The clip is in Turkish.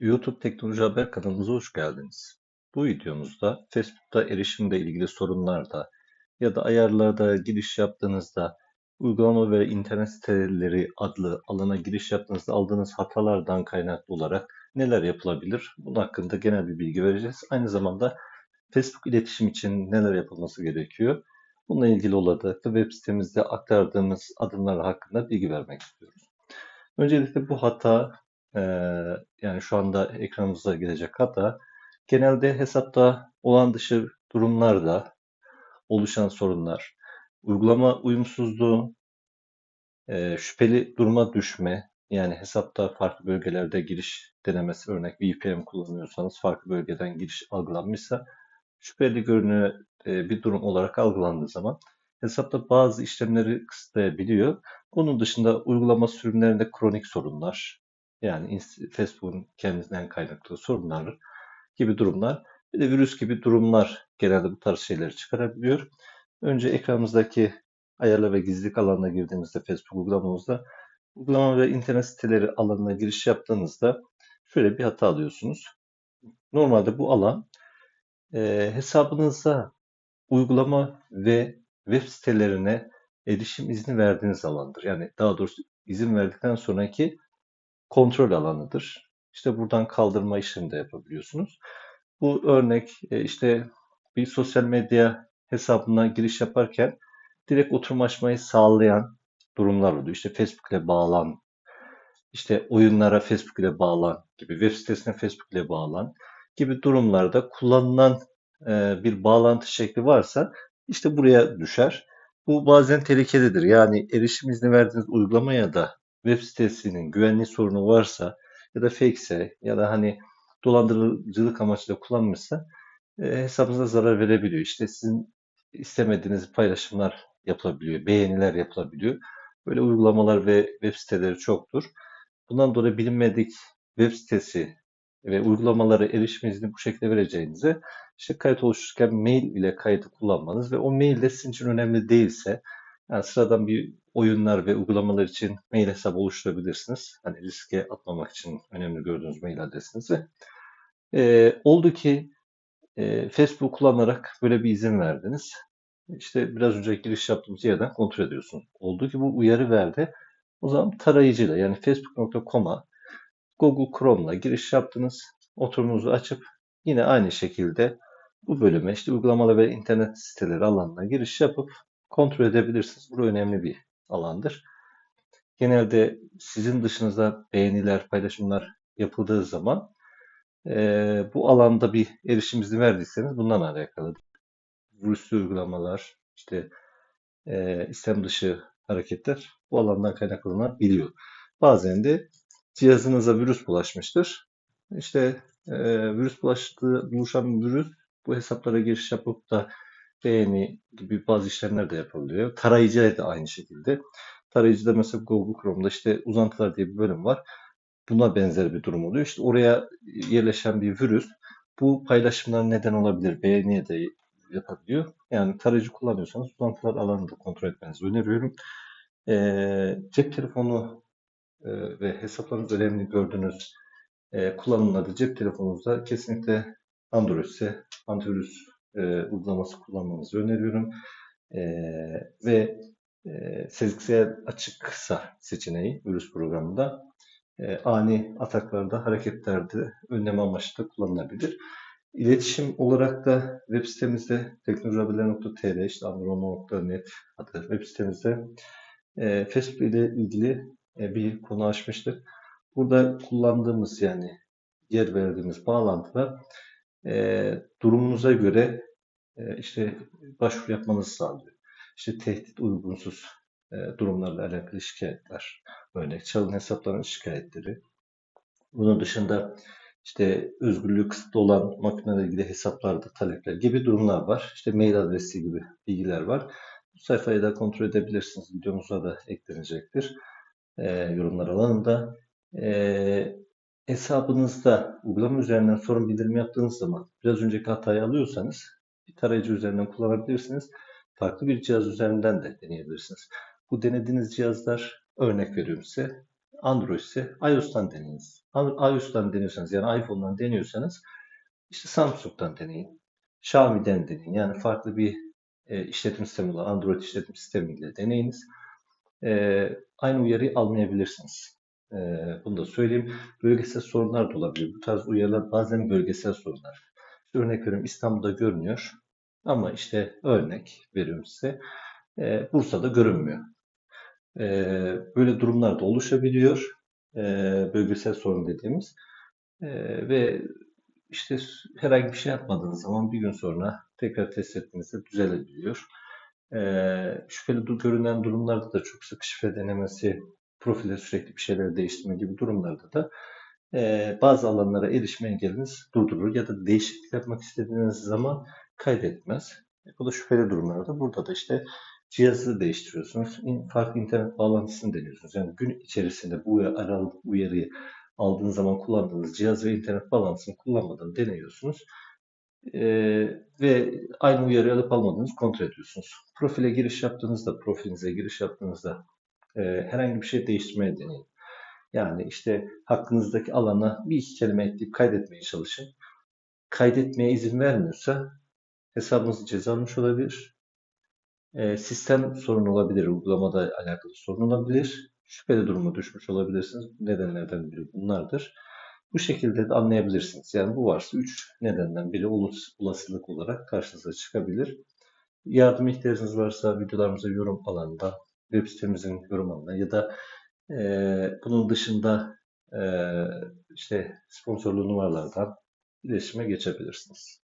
YouTube Teknoloji Haber kanalımıza hoş geldiniz. Bu videomuzda Facebook'ta erişimle ilgili sorunlarda ya da ayarlarda giriş yaptığınızda uygulama ve internet siteleri adlı alana giriş yaptığınızda aldığınız hatalardan kaynaklı olarak neler yapılabilir? Bunun hakkında genel bir bilgi vereceğiz. Aynı zamanda Facebook iletişim için neler yapılması gerekiyor? Bununla ilgili olarak da web sitemizde aktardığımız adımlar hakkında bilgi vermek istiyoruz. Öncelikle bu hata e, yani şu anda ekranımıza gelecek hata genelde hesapta olan dışı durumlarda oluşan sorunlar, uygulama uyumsuzluğu, e, şüpheli duruma düşme, yani hesapta farklı bölgelerde giriş denemesi, örnek VPN kullanıyorsanız farklı bölgeden giriş algılanmışsa şüpheli görünüyor e, bir durum olarak algılandığı zaman hesapta bazı işlemleri kısıtlayabiliyor. Bunun dışında uygulama sürümlerinde kronik sorunlar, yani Facebook'un kendinden kaynaklı sorunlar gibi durumlar, bir de virüs gibi durumlar genelde bu tarz şeyleri çıkarabiliyor. Önce ekranımızdaki ayarla ve gizlilik alanına girdiğimizde Facebook uygulamamızda uygulama ve internet siteleri alanına giriş yaptığınızda şöyle bir hata alıyorsunuz. Normalde bu alan e, hesabınıza uygulama ve web sitelerine erişim izni verdiğiniz alandır. Yani daha doğrusu izin verdikten sonraki kontrol alanıdır. İşte buradan kaldırma işlemi de yapabiliyorsunuz. Bu örnek e, işte bir sosyal medya hesabına giriş yaparken direkt oturum açmayı sağlayan durumlar oluyor. İşte Facebook ile bağlan, işte oyunlara Facebook ile bağlan gibi, web sitesine Facebook ile bağlan gibi durumlarda kullanılan e, bir bağlantı şekli varsa işte buraya düşer. Bu bazen tehlikelidir. Yani erişim izni verdiğiniz uygulamaya da web sitesinin güvenlik sorunu varsa ya da fake'se ya da hani dolandırıcılık amaçlı kullanmışsa e, hesabınıza zarar verebiliyor. İşte sizin istemediğiniz paylaşımlar yapılabiliyor, beğeniler yapılabiliyor. Böyle uygulamalar ve web siteleri çoktur. Bundan dolayı bilinmedik web sitesi ve uygulamalara erişim izni bu şekilde vereceğinize işte kayıt oluştururken mail ile kayıtı kullanmanız ve o mail de sizin için önemli değilse yani sıradan bir oyunlar ve uygulamalar için mail hesabı oluşturabilirsiniz. Hani riske atmamak için önemli gördüğünüz mail adresinizi. E, oldu ki e, Facebook kullanarak böyle bir izin verdiniz. İşte biraz önce giriş yaptığımız yerden kontrol ediyorsunuz. Oldu ki bu uyarı verdi. O zaman tarayıcıyla yani facebook.com'a Google Chrome'la giriş yaptınız. Oturumunuzu açıp yine aynı şekilde bu bölüme işte uygulamalar ve internet siteleri alanına giriş yapıp kontrol edebilirsiniz. Bu önemli bir alandır. Genelde sizin dışınızda beğeniler, paylaşımlar yapıldığı zaman e, bu alanda bir erişim izni verdiyseniz bundan alakalı. Virüslü uygulamalar, işte e, istem dışı hareketler bu alandan kaynaklanabiliyor. Bazen de cihazınıza virüs bulaşmıştır. İşte e, virüs bulaştığı, buluşan virüs bu hesaplara giriş yapıp da beğeni gibi bazı işlemler de yapılıyor. Tarayıcı da aynı şekilde. Tarayıcıda mesela Google Chrome'da işte uzantılar diye bir bölüm var. Buna benzer bir durum oluyor. İşte oraya yerleşen bir virüs bu paylaşımlar neden olabilir. Beğeniye de yapabiliyor. Yani tarayıcı kullanıyorsanız uzantılar alanını da kontrol etmenizi öneriyorum. E, cep telefonu e, ve hesaplarınız önemli gördüğünüz e, kullanımlarda cep telefonunuzda kesinlikle Android ise antivirüs e, uygulaması kullanmanızı öneriyorum. E, ve e, sezgisel açıksa seçeneği virüs programında e, ani ataklarda, hareketlerde önleme amaçlı kullanılabilir. İletişim olarak da web sitemizde teknolojihaberleri.tr, işte amrono.net adı web sitemizde e, Facebook ile ilgili e, bir konu açmıştık. Burada kullandığımız yani yer verdiğimiz bağlantılar e, durumunuza göre e, işte başvuru yapmanızı sağlıyor. İşte tehdit uygunsuz e, durumlarla alakalı şikayetler, örnek çalın hesapların şikayetleri. Bunun dışında işte özgürlüğü kısıtlı olan makinelerle ilgili hesaplarda talepler gibi durumlar var. İşte mail adresi gibi bilgiler var. Bu sayfayı da kontrol edebilirsiniz. Videomuza da eklenecektir. E, yorumlar alanında. E, hesabınızda uygulama üzerinden sorun bildirimi yaptığınız zaman biraz önceki hatayı alıyorsanız bir tarayıcı üzerinden kullanabilirsiniz. Farklı bir cihaz üzerinden de deneyebilirsiniz. Bu denediğiniz cihazlar örnek veriyorum size Android ise iOS'tan deneyiniz. An- iOS'tan deniyorsanız yani iPhone'dan deniyorsanız işte Samsung'dan deneyin. Xiaomi'den deneyin. Yani farklı bir e, işletim sistemi olan Android işletim sistemiyle deneyiniz. E, aynı uyarıyı almayabilirsiniz. E, bunu da söyleyeyim. Bölgesel sorunlar da olabilir. Bu tarz uyarılar bazen bölgesel sorunlar. Örnek veriyorum İstanbul'da görünüyor. Ama işte örnek veriyorum size. e, Bursa'da görünmüyor. E, böyle durumlar da oluşabiliyor. E, bölgesel sorun dediğimiz. E, ve işte herhangi bir şey yapmadığınız zaman bir gün sonra tekrar test ettiğinizde düzelebiliyor. Ee, şüpheli görünen durumlarda da çok sık şifre denemesi, profilde sürekli bir şeyler değiştirme gibi durumlarda da e, bazı alanlara erişme engeliniz durdurur ya da değişiklik yapmak istediğiniz zaman kaydetmez. E, bu da şüpheli durumlarda. Burada da işte cihazı değiştiriyorsunuz. İn- Farklı internet bağlantısını deniyorsunuz. Yani gün içerisinde bu aralık uyarıyı aldığınız zaman kullandığınız cihaz ve internet bağlantısını kullanmadan deniyorsunuz. Ee, ve aynı uyarı alıp almadığınızı kontrol ediyorsunuz. Profile giriş yaptığınızda, profilinize giriş yaptığınızda e, herhangi bir şey değiştirmeye deneyin. Yani işte hakkınızdaki alana bir iki kelime ekleyip kaydetmeye çalışın. Kaydetmeye izin vermiyorsa hesabınızı cezalanmış olabilir. E, sistem sorunu olabilir, uygulamada alakalı sorun olabilir. Şüpheli duruma düşmüş olabilirsiniz. Nedenlerden biri bunlardır. Bu şekilde de anlayabilirsiniz. Yani bu varsa 3 nedenden biri olas- olasılık olarak karşınıza çıkabilir. Yardım ihtiyacınız varsa videolarımıza yorum alanında, web sitemizin yorum alanında ya da e, bunun dışında e, işte sponsorlu numaralardan iletişime geçebilirsiniz.